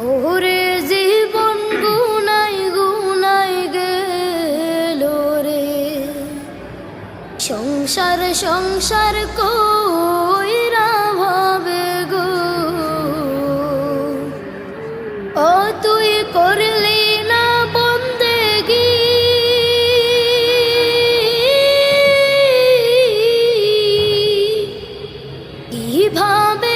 ওরে জীবন গুনাই গুনাই গেল রে। সংসার সংসার কইরা ভাবে গো। ও তুই করলি না বন্দেগি কীভাবে